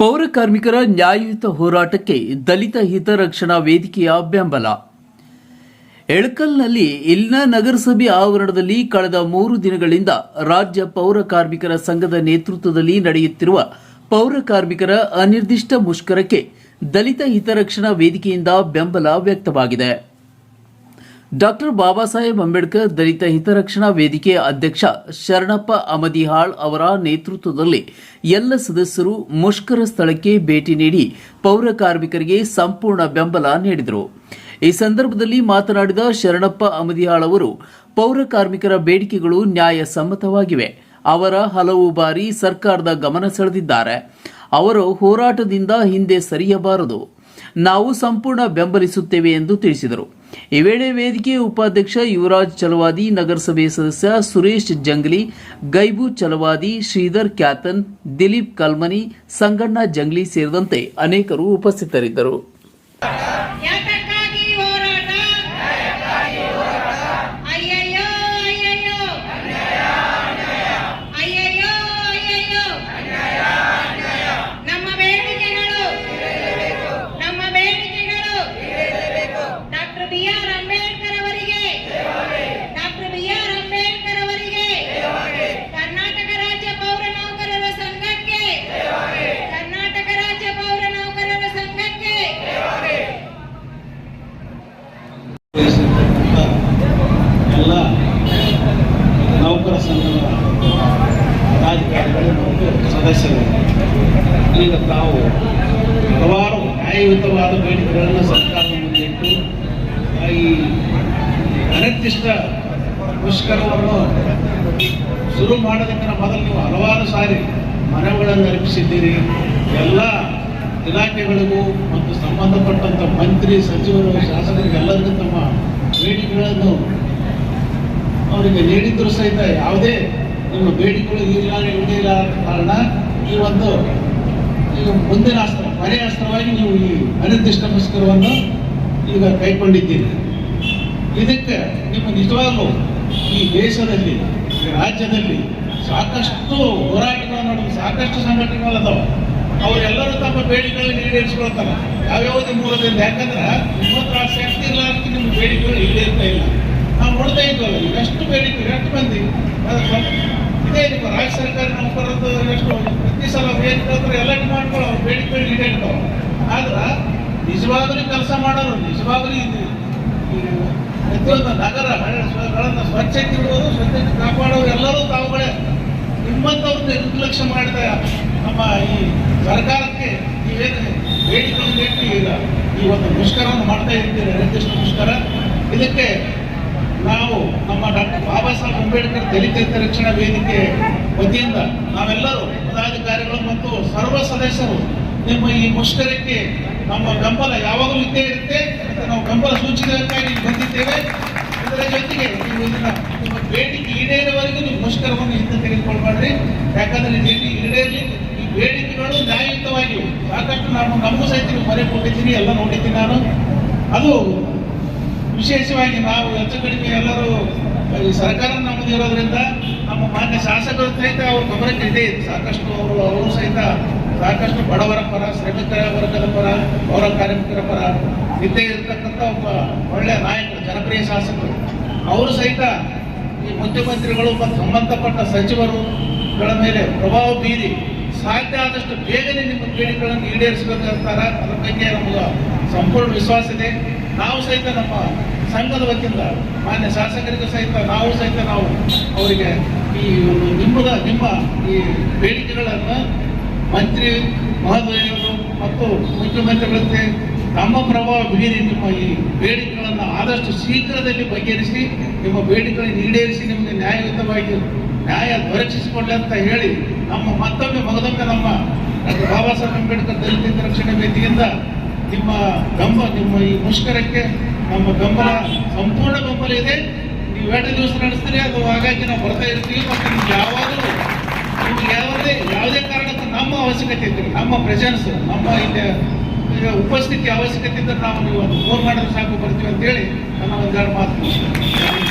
ಪೌರ ಕಾರ್ಮಿಕರ ನ್ಯಾಯಯುತ ಹೋರಾಟಕ್ಕೆ ದಲಿತ ಹಿತರಕ್ಷಣಾ ವೇದಿಕೆಯ ಬೆಂಬಲ. ಎಳಕಲ್ನಲ್ಲಿ ಇಲ್ಲಿನ ನಗರಸಭೆ ಆವರಣದಲ್ಲಿ ಕಳೆದ ಮೂರು ದಿನಗಳಿಂದ ರಾಜ್ಯ ಪೌರ ಕಾರ್ಮಿಕರ ಸಂಘದ ನೇತೃತ್ವದಲ್ಲಿ ನಡೆಯುತ್ತಿರುವ ಪೌರ ಕಾರ್ಮಿಕರ ಅನಿರ್ದಿಷ್ಟ ಮುಷ್ಕರಕ್ಕೆ ದಲಿತ ಹಿತರಕ್ಷಣಾ ವೇದಿಕೆಯಿಂದ ಬೆಂಬಲ ವ್ಯಕ್ತವಾಗಿದೆ. ಡಾಕ್ಟರ್ ಬಾಬಾ ಸಾಹೇಬ್ ಅಂಬೇಡ್ಕರ್ ದಲಿತ ಹಿತರಕ್ಷಣಾ ವೇದಿಕೆ ಅಧ್ಯಕ್ಷ ಶರಣಪ್ಪ ಅಮದಿಹಾಳ್ ಅವರ ನೇತೃತ್ವದಲ್ಲಿ ಎಲ್ಲ ಸದಸ್ಯರು ಮುಷ್ಕರ ಸ್ಥಳಕ್ಕೆ ಭೇಟಿ ನೀಡಿ ಪೌರ ಕಾರ್ಮಿಕರಿಗೆ ಸಂಪೂರ್ಣ ಬೆಂಬಲ ನೀಡಿದರು. ಈ ಸಂದರ್ಭದಲ್ಲಿ ಮಾತನಾಡಿದ ಶರಣಪ್ಪ ಅಮದಿಹಾಳ್ ಅವರು, ಪೌರ ಕಾರ್ಮಿಕರ ಬೇಡಿಕೆಗಳು ನ್ಯಾಯಸಮ್ಮತವಾಗಿವೆ. ಅವರ ಹಲವು ಬಾರಿ ಸರ್ಕಾರದ ಗಮನ ಸೆಳೆದಿದ್ದಾರೆ. ಅವರು ಹೋರಾಟದಿಂದ ಹಿಂದೆ ಸರಿಯಬಾರದು. ನಾವು ಸಂಪೂರ್ಣ ಬೆಂಬಲಿಸುತ್ತೇವೆ ಎಂದು ತಿಳಿಸಿದರು. ಈ ವೇಳೆ ವೇದಿಕೆ ಉಪಾಧ್ಯಕ್ಷ ಯುವರಾಜ್ ಚಲವಾದಿ ನಗರಸಭೆ ಸದಸ್ಯ ಸುರೇಶ್ ಜಂಗ್ಲಿ, ಗೈಬು ಚಲವಾದಿ ಶ್ರೀಧರ್ ಕ್ಯಾತನ್, ದಿಲೀಪ್ ಕಲ್ಮನಿ, ಸಂಗಣ್ಣ ಜಂಗ್ಲಿ ಸೇರಿದಂತೆ ಅನೇಕರು ಉಪಸ್ಥಿತರಿದ್ದರು ಯಾತಕ್ಕಾಗಿ ಹೋರಾಟ ಅಯ್ಯಯ್ಯೋ ಅಯ್ಯಯ್ಯೋ ಅಯ್ಯಯ್ಯೋ ಅಯ್ಯಯ್ಯೋ ನಮ್ಮ ಬೇಡಿಕೆಗಳು ನಮ್ಮ ಬೇಡಿಕೆಗಳು ಡಾಕ್ಟರ್ ಬಿ ಆರ್ ಅಂಬೇಡ್ಕರ್ ಅವರಿಗೆ ಡಾಕ್ಟರ್ ಬಿ ಆರ್ ಅಂಬೇಡ್ಕರ್ ಅವರಿಗೆ ಕರ್ನಾಟಕ ರಾಜ್ಯ ಪೌರ ನೌಕರರ ಸಂಘಕ್ಕೆ ಕರ್ನಾಟಕ ರಾಜ್ಯ ಪೌರ ನೌಕರರ ಸಂಘಕ್ಕೆ ಎಲ್ಲ ನೌಕರ ಸಂಘದ ರಾಜಕಾರಣಿಗಳು ಮತ್ತು ಸದಸ್ಯರು ಈಗ ತಾವು ಹಲವಾರು ನ್ಯಾಯಯುತವಾದ ಬೇಡಿಕೆಗಳನ್ನು ಸರ್ಕಾರ ಮುಂದಿಟ್ಟು ಈ ಅನಿರ್ದಿಷ್ಟ ಮುಷ್ಕರವನ್ನು ಶುರು ಮಾಡೋದಕ್ಕಿಂತ ಮೊದಲು ನೀವು ಹಲವಾರು ಸಾರಿ ಮನವಿಗಳನ್ನು ಅರ್ಪಿಸಿದ್ದೀರಿ. ಎಲ್ಲ ಇಲಾಖೆಗಳಿಗೂ ಮತ್ತು ಸಂಬಂಧಪಟ್ಟಂಥ ಮಂತ್ರಿ, ಸಚಿವರು ಶಾಸಕರಿಗೆ ಎಲ್ಲರಿಗೂ ತಮ್ಮ ಬೇಡಿಕೆಗಳನ್ನು ಅವರಿಗೆ ನೀಡಿದ್ರು ಸಹಿತ ಯಾವುದೇ ನಿಮ್ಮ ಬೇಡಿಕೆಗಳು ಇಲ್ಲ ಇಲ್ಲ ಕಾರಣ ಈ ಒಂದು ಈಗ ಮುಂದಿನ ಅಸ್ತ್ರ ಕೊನೆಯ ಅಸ್ತ್ರವಾಗಿ ನೀವು ಈ ಅನಿರ್ದಿಷ್ಟ ಮುಷ್ಕರವನ್ನು ಈಗ ಕೈಗೊಂಡಿದ್ದೀರಿ ಇದಕ್ಕೆ ನಿಮ್ಮ ನಿಜವಾಗ್ಲೂ ಈ ದೇಶದಲ್ಲಿ, ಈ ರಾಜ್ಯದಲ್ಲಿ ಸಾಕಷ್ಟು ಹೋರಾಟಗಳು ನಡೆದು ಸಾಕಷ್ಟು ಸಂಘಟನೆಗಳು ಅದಾವ. ಅವರೆಲ್ಲರೂ ತಮ್ಮ ಬೇಡಿಕೆಗಳನ್ನು ಈಡೇರಿಸ್ಕೊಳ್ತಾರೆ. ಯಾವ್ಯಾವುದೇ ಮೂಲದಿಂದ, ಯಾಕಂದ್ರೆ ಹತ್ರ ಆ ಶಕ್ತಿ ಇಲ್ಲ ಅಂತ ನಿಮ್ಮ ಬೇಡಿಕೆಗಳು ಈಡೇರ್ತಾ ಇಲ್ಲ. ನಾವು ನೋಡ್ತಾ ಇದ್ವಲ್ಲ ಎಷ್ಟು ಬೇಡಿಕೆ ಎಷ್ಟು ಮಂದಿ ಅದು ಸ್ವಲ್ಪ ಇದೇ ನಿಮ್ಮ ರಾಜ್ಯ ಸರ್ಕಾರ ನೌಕರದ್ದು ಎಷ್ಟು ಪ್ರತಿ ಸಲ ಬೇಡಿಕೆ ಎಲ್ಲ ಡಿಮಾಂಡ್ಗಳು ಬೇಡಿಕೆ ಈಡೇರ್ತಾವ ಆದ್ರೆ ನಿಜವಾಗ್ಲೂ ಕೆಲಸ ಮಾಡೋರು, ನಿಜವಾಗ್ಲೂ ಇದು ಪ್ರತಿಯೊಂದು ನಗರ, ಹಳ್ಳಿಗಳನ್ನು ಸ್ವಚ್ಛತೆ ಇಡುವುದು, ಸ್ವಚ್ಛತೆ ಕಾಪಾಡೋರು ಎಲ್ಲರೂ ತಾವುಗಳೇ. ನಿಮ್ಮಂಥವ್ರನ್ನ ನಿರ್ಲಕ್ಷ್ಯ ಮಾಡಿದ ನಮ್ಮ ಈ ಸರ್ಕಾರಕ್ಕೆ ನೀವೇನು ಬೇಡಿಕೆಗಳನ್ನು ಇಟ್ಟು ಈಗ ಈ ಒಂದು ಮುಷ್ಕರವನ್ನು ಮಾಡ್ತಾ ಇರ್ತೀರಿ ನಿರ್ದಿಷ್ಟ ಮುಷ್ಕರ. ಇದಕ್ಕೆ ನಾವು ನಮ್ಮ ಡಾಕ್ಟರ್ ಬಾಬಾ ಸಾಹೇಬ್ ಅಂಬೇಡ್ಕರ್ ದಲಿತ ರಕ್ಷಣಾ ವೇದಿಕೆ ವತಿಯಿಂದ ನಾವೆಲ್ಲರೂ ಪದಾಧಿಕಾರಿಗಳು ಮತ್ತು ಸರ್ವ ಸದಸ್ಯರು ನಿಮ್ಮ ಈ ಮುಷ್ಕರಕ್ಕೆ ನಮ್ಮ ಬೆಂಬಲ ಯಾವಾಗಲೂ ಇದ್ದೇ ಇರುತ್ತೆ. ನಾವು ಬೆಂಬಲ ಇಲ್ಲಿ ಬಂದಿದ್ದೇವೆ. ಇದರ ಜೊತೆಗೆ ನೀವು ಇದನ್ನ ನಿಮ್ಮ ಬೇಡಿಕೆ ಈಡೇರವರೆಗೂ ನೀವು ಮುಷ್ಕರವನ್ನು ಹಿಂದೆ ತೆಗೆದುಕೊಳ್ಬೇಡ್ರಿ ಯಾಕಂದ್ರೆ ಇದು ಇಲ್ಲಿ ಈಡೇರಲಿ, ಈ ಬೇಡಿಕೆಗಳು ನ್ಯಾಯಯುತವಾಗಿವೆ ಸಾಕಷ್ಟು ನಾನು ನಮ್ಮ ಸಹಿತ ನೀವು ಮರೆ ಕೊಟ್ಟಿದ್ದೀನಿ, ಎಲ್ಲ ನೋಡಿದ್ದೀನಿ ನಾನು. ಅದು ವಿಶೇಷವಾಗಿ ನಾವು ಹೆಚ್ಚು ಕಡಿಮೆ ಎಲ್ಲರೂ ಈ ಸರ್ಕಾರ ನಮ್ಮದು ಇರೋದ್ರಿಂದ ನಮ್ಮ ಮಾನ್ಯ ಶಾಸಕರು ಸಹಿತ ಅವ್ರ ಗಮನಕ್ಕೆ ಇದೆ. ಸಾಕಷ್ಟು ಅವರು ಅವರು ಸಹಿತ ಸಾಕಷ್ಟು ಬಡವರ ಪರ, ಶ್ರಮಿಕರ ವರ್ಗದ ಪರ ಪೌರ ಕಾರ್ಮಿಕರ ಪರ ಇದ್ದೇ ಇರತಕ್ಕಂಥ ಒಬ್ಬ ಒಳ್ಳೆಯ ನಾಯಕರು, ಜನಪ್ರಿಯ ಶಾಸಕರು. ಅವರು ಸಹಿತ ಈ ಮುಖ್ಯಮಂತ್ರಿಗಳು ಮತ್ತು ಸಂಬಂಧಪಟ್ಟ ಸಚಿವರುಗಳ ಮೇಲೆ ಪ್ರಭಾವ ಬೀರಿ ಸಾಧ್ಯ ಆದಷ್ಟು ಬೇಗನೆ ನಿಮ್ಮ ಬೇಡಿಕೆಗಳನ್ನು ಈಡೇರಿಸಬೇಕಂತಾರ ಅದರ ಬಗ್ಗೆ ನಮಗೆ ಸಂಪೂರ್ಣ ವಿಶ್ವಾಸ ಇದೆ. ನಾವು ಸಹಿತ ನಮ್ಮ ಸಂಘದ ವತಿಯಿಂದ ಮಾನ್ಯ ಶಾಸಕರಿಗೂ ಸಹಿತ ನಾವು ಸಹಿತ ನಾವು ಅವರಿಗೆ ಈ ಒಂದು ನಿಮ್ಮದ, ನಿಮ್ಮ ಈ ಬೇಡಿಕೆಗಳನ್ನು ಮಂತ್ರಿ ಮಹೋದಯರು ಮತ್ತು ಮುಖ್ಯಮಂತ್ರಿಗಳಂತೆ ನಮ್ಮ ಪ್ರಭಾವ ಬೀರಿ ನಿಮ್ಮ ಈ ಬೇಡಿಕೆಗಳನ್ನು ಆದಷ್ಟು ಶೀಘ್ರದಲ್ಲಿ ಬಗೆಹರಿಸಿ, ನಿಮ್ಮ ಬೇಡಿಕೆಗಳನ್ನು ಈಡೇರಿಸಿ, ನಿಮಗೆ ನ್ಯಾಯಯುತವಾಗಿ ನ್ಯಾಯ ದೊರಕಿಸಿಕೊಳ್ಳಿ ಅಂತ ಹೇಳಿ ನಮ್ಮ ಮತ್ತೊಮ್ಮೆ ಮಗದೊಮ್ಮೆ ನಮ್ಮ ಬಾಬಾ ಸಾಹೇಬ್ ಅಂಬೇಡ್ಕರ್ ದಲಿತ ರಕ್ಷಣೆ ವೇದಿಕೆಯಿಂದ ನಿಮ್ಮ ಗಮ್ಮ ನಿಮ್ಮ ಈ ಮುಷ್ಕರಕ್ಕೆ ನಮ್ಮ ಬೆಂಬಲ, ಸಂಪೂರ್ಣ ಬೆಂಬಲ ಇದೆ. ನೀವು ಎರಡು ದಿವಸ ನಡೆಸ್ತೀರಿ, ಅದು ಹಾಗಾಗಿ ನಾವು ಬರ್ತಾ ಇರ್ತೀವಿ, ಮತ್ತು ನಿಮ್ಗೆ ಯಾವಾಗಲೂ ನಿಮ್ಗೆ ಯಾವುದೇ ಯಾವುದೇ ಕಾರಣಕ್ಕೂ ನಮ್ಮ ಅವಶ್ಯಕತೆ ಇದ್ದರೆ ನಮ್ಮ ಪ್ರೆಸೆನ್ಸ್ ನಮ್ಮ ಇಲ್ಲಿ ಈಗ ಉಪಸ್ಥಿತಿ ಅವಶ್ಯಕತೆ ಇದ್ದರೆ ನಾವು ನೀವು ಫೋನ್ ಮಾಡಿದ್ರೆ ಸಾಕು, ಬರ್ತೀವಿ ಅಂತೇಳಿ ನನ್ನ ಒಂದೆರಡು ಮಾತು